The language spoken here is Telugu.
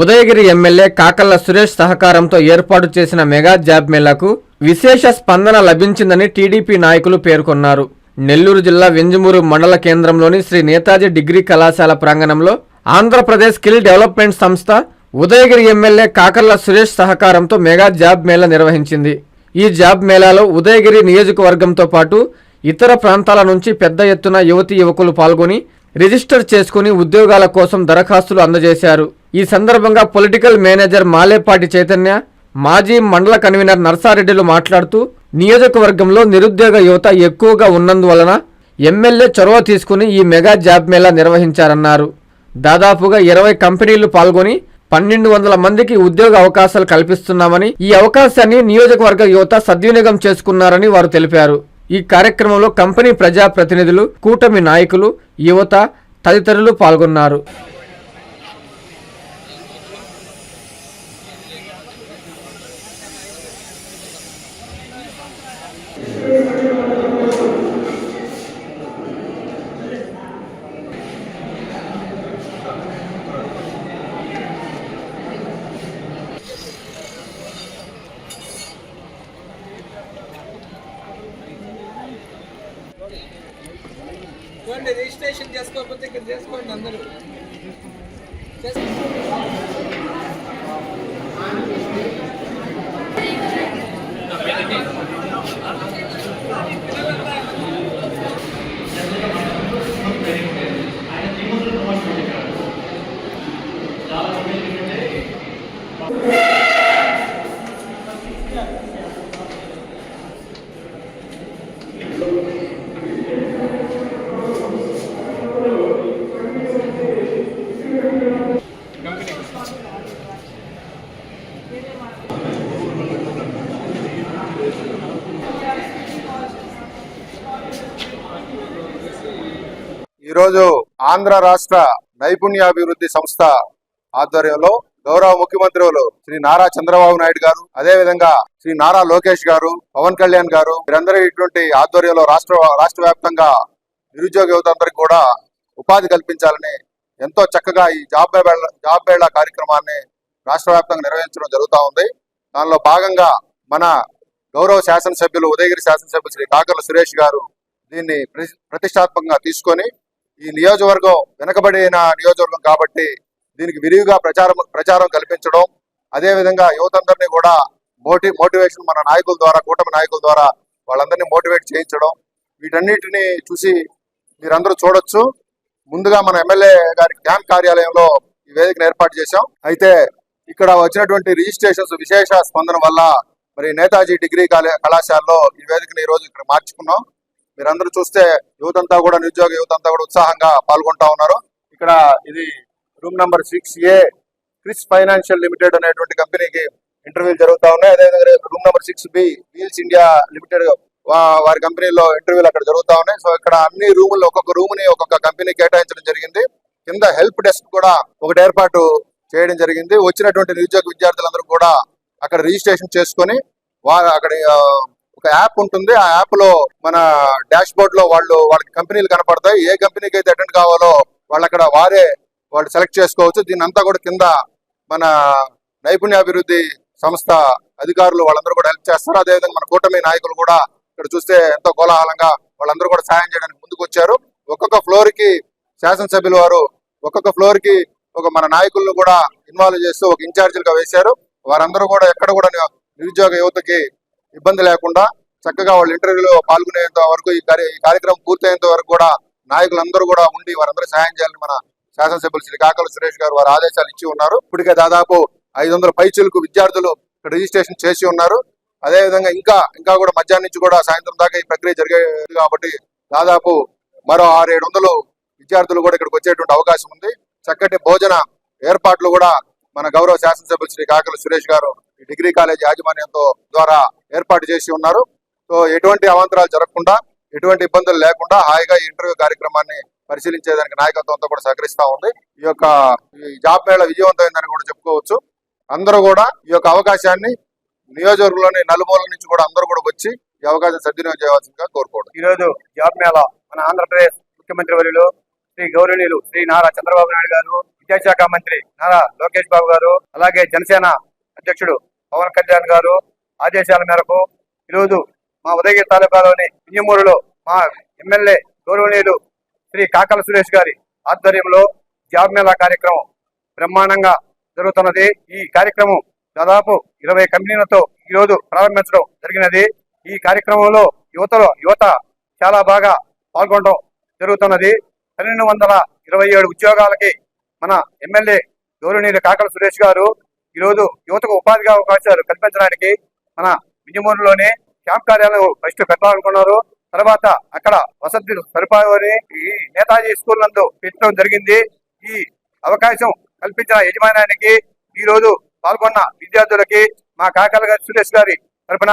ఉదయగిరి ఎమ్మెల్యే కాకల్ల సురేష్ సహకారంతో ఏర్పాటు చేసిన మెగా జాబ్ మేళాకు విశేష స్పందన లభించిందని టీడీపీ నాయకులు పేర్కొన్నారు. నెల్లూరు జిల్లా వెంజమూరు మండల కేంద్రంలోని శ్రీ నేతాజీ డిగ్రీ కళాశాల ప్రాంగణంలో ఆంధ్రప్రదేశ్ స్కిల్ డెవలప్మెంట్ సంస్థ ఉదయగిరి ఎమ్మెల్యే కాకర్ల సురేష్ సహకారంతో మెగా జాబ్ మేళా నిర్వహించింది. ఈ జాబ్ మేళాలో ఉదయగిరి నియోజకవర్గంతో పాటు ఇతర ప్రాంతాల నుంచి పెద్ద ఎత్తున యువతి యువకులు పాల్గొని రిజిస్టర్ చేసుకుని ఉద్యోగాల కోసం దరఖాస్తులు అందజేశారు. ఈ సందర్భంగా పొలిటికల్ మేనేజర్ మాలేపాటి చైతన్య మాజీ మండల కన్వీనర్ నర్సారెడ్డిలు మాట్లాడుతూ నియోజకవర్గంలో నిరుద్యోగ యువత ఎక్కువగా ఉన్నందువలన ఎమ్మెల్యే చొరవ తీసుకుని ఈ మెగా జాబ్ మేళా నిర్వహించారన్నారు. దాదాపుగా ఇరవై కంపెనీలు పాల్గొని పన్నెండు వందల మందికి ఉద్యోగ అవకాశాలు కల్పిస్తున్నామని ఈ అవకాశాన్ని నియోజకవర్గ యువత సద్వినియోగం చేసుకున్నారని వారు తెలిపారు. ఈ కార్యక్రమంలో కంపెనీ ప్రజాప్రతినిధులు కూటమి నాయకులు యువత తదితరులు పాల్గొన్నారు. రిజిస్ట్రేషన్ చేసుకోకపోతే ఇక్కడ చేసుకోండి అందరూ. Thank you. ఈరోజు ఆంధ్ర రాష్ట్ర నైపుణ్యాభివృద్ధి సంస్థ ఆధ్వర్యంలో గౌరవ ముఖ్యమంత్రులు శ్రీ నారా చంద్రబాబు నాయుడు గారు అదే విధంగా శ్రీ నారా లోకేష్ గారు పవన్ కళ్యాణ్ గారు వీరందరూ ఇటువంటి ఆధ్వర్యంలో రాష్ట్ర రాష్ట్ర వ్యాప్తంగా నిరుద్యోగ యువతందరికీ కూడా ఉపాధి కల్పించాలని ఎంతో చక్కగా ఈ జాబ్ జాబ్ మేళా కార్యక్రమాన్ని రాష్ట్ర వ్యాప్తంగా నిర్వహించడం జరుగుతూ ఉంది. దానిలో భాగంగా మన గౌరవ శాసనసభ్యులు ఉదయగిరి శాసనసభ్యులు శ్రీ కాకర్ల సురేష్ గారు దీన్ని ప్రతి- ప్రతిష్టాత్మకంగా తీసుకొని ఈ నియోజకవర్గం వెనకబడిన నియోజకవర్గం కాబట్టి దీనికి విరివిగా ప్రచారం ప్రచారం కల్పించడం అదే విధంగా యువతందరినీ కూడా మోటి మోటివేషన్ మన నాయకుల ద్వారా కూటమి నాయకుల ద్వారా వాళ్ళందరినీ మోటివేట్ చేయించడం వీటన్నిటిని చూసి మీరందరూ చూడొచ్చు. ముందుగా మన ఎమ్మెల్యే గారి క్యాంప్ కార్యాలయంలో ఈ వేదికను ఏర్పాటు చేశాం. అయితే ఇక్కడ వచ్చినటువంటి రిజిస్ట్రేషన్స్ విశేష స్పందన వల్ల మరి నేతాజీ డిగ్రీ కళాశాలలో ఈ వేదికను ఈ రోజు ఇక్కడ మార్చుకున్నాం. మీరందరూ చూస్తే యువతంతా కూడా నిరుద్యోగ యువతంతా కూడా ఉత్సాహంగా పాల్గొంటా ఉన్నారు. ఇక్కడ ఇది room number six A Kris financial limited అనేటువంటి కంపెనీకి ఇంటర్వ్యూలు జరుగుతా ఉన్నాయి. అదేవిధంగా room number six B wheels India limited వారి కంపెనీలో ఇంటర్వ్యూలు అక్కడ జరుగుతా ఉన్నాయి. సో ఇక్కడ అన్ని రూములు ఒక్కొక్క రూమ్ని ఒక్కొక్క కంపెనీ కేటాయించడం జరిగింది. కింద హెల్ప్ డెస్క్ కూడా ఒకటి ఏర్పాటు చేయడం జరిగింది. వచ్చినటువంటి నిరుద్యోగ విద్యార్థులందరూ కూడా అక్కడ రిజిస్ట్రేషన్ చేసుకొని వారు అక్కడ ఒక యాప్ ఉంటుంది. ఆ యాప్లో మన డాష్ బోర్డ్లో వాళ్ళు వాళ్ళకి కంపెనీలు కనపడతాయి. ఏ కంపెనీకి అయితే అటెండ్ కావాలో వాళ్ళు అక్కడ వారే వాళ్ళు సెలెక్ట్ చేసుకోవచ్చు. దీని అంతా కూడా కింద మన నైపుణ్యాభివృద్ధి సంస్థ అధికారులు వాళ్ళందరూ కూడా హెల్ప్ చేస్తారు. అదేవిధంగా మన కూటమి నాయకులు కూడా ఇక్కడ చూస్తే ఎంతో కోలాహలంగా వాళ్ళందరూ కూడా సాయం చేయడానికి ముందుకు వచ్చారు ఒక్కొక్క ఫ్లోర్కి శాసనసభ్యుల వారు ఒక్కొక్క ఫ్లోర్కి ఒక మన నాయకులను కూడా ఇన్వాల్వ్ చేస్తూ ఒక ఇన్ఛార్జీలుగా వేశారు. వారందరూ కూడా ఎక్కడ కూడా నిరుద్యోగ యువతకి ఇబ్బంది లేకుండా చక్కగా వాళ్ళ ఇంటర్వ్యూలో పాల్గొనేంత వరకు ఈ కార్య- ఈ కార్యక్రమం పూర్తయ్యేంత వరకు కూడా నాయకులందరూ కూడా ఉండి వారందరూ సహాయం చేయాలని మన శాసనసభ్యులు శ్రీ కాకల సురేష్ గారు వారు ఆదేశాలు ఇచ్చి ఉన్నారు. ఇప్పటికే దాదాపు ఐదు వందల పైచులకు విద్యార్థులు రిజిస్ట్రేషన్ చేసి ఉన్నారు. అదే విధంగా ఇంకా ఇంకా కూడా మధ్యాహ్నం నుంచి కూడా సాయంత్రం దాకా ఈ ప్రక్రియ జరిగేది కాబట్టి దాదాపు మరో ఆరు ఏడు వందలు విద్యార్థులు కూడా ఇక్కడికి వచ్చేటువంటి అవకాశం ఉంది. చక్కటి భోజన ఏర్పాట్లు కూడా మన గౌరవ శాసనసభ్యులు శ్రీ కాకల సురేష్ గారు ఈ డిగ్రీ కాలేజ్ యాజమాన్యంతో ద్వారా ఏర్పాటు చేసి ఉన్నారు. సో ఎటువంటి అవాంతరాలు జరగకుండా ఎటువంటి ఇబ్బందులు లేకుండా హాయిగా ఇంటర్వ్యూ కార్యక్రమాన్ని పరిశీలించేదానికి నాయకత్వంతో కూడా సహకరిస్తా ఉంది. ఈ యొక్క ఈ జాబ్ మేళ విజయవంతమైందని కూడా చెప్పుకోవచ్చు. అందరూ కూడా ఈ యొక్క అవకాశాన్ని నియోజకవర్గంలోని నలుమూలల నుంచి కూడా అందరూ కూడా వచ్చి ఈ అవకాశం సద్వినియోగం చేయవలసిందిగా కోరుకోవడం. ఈ రోజు జాబ్ మేళ మన ఆంధ్రప్రదేశ్ ముఖ్యమంత్రి వర్యులు శ్రీ గౌరవనీయులు శ్రీ నారా చంద్రబాబు నాయుడు గారు విద్యాశాఖ మంత్రి నారా లోకేష్ బాబు గారు అలాగే జనసేన అధ్యక్షుడు పవన్ కళ్యాణ్ గారు ఆదేశాల మేరకు ఈరోజు మా ఉదయగిరి తాలూకాలోని ఇంజమూరులో మా ఎమ్మెల్యే గౌరవనీయులు శ్రీ కాకల సురేష్ గారి ఆధ్వర్యంలో జాబ్ మేళా కార్యక్రమం బ్రహ్మాండంగా జరుగుతున్నది. ఈ కార్యక్రమం దాదాపు ఇరవై కంపెనీలతో ఈ రోజు ప్రారంభించడం జరిగినది. ఈ కార్యక్రమంలో యువతలో యువత చాలా బాగా పాల్గొనడం జరుగుతున్నది. పన్నెండు వందల ఇరవై ఏడు ఉద్యోగాలకి మన ఎమ్మెల్యే గౌరవనీయులు కాకల సురేష్ గారు ఈ రోజు యువతకు ఉపాధిగా అవకాశాలు కల్పించడానికి మన విజయమూరులోనే క్యాంప్ కార్యాలయం ఫస్ట్ పెట్టాలనుకున్నారు. తర్వాత అక్కడ వసతి సరిపోయని ఈ నేతాజీ స్కూల్ నందు పెట్టడం జరిగింది. ఈ అవకాశం కల్పించిన యజమానానికి ఈ రోజు పాల్గొన్న విద్యార్థులకి మా కాకల గారి సురేష్ గారి తరఫున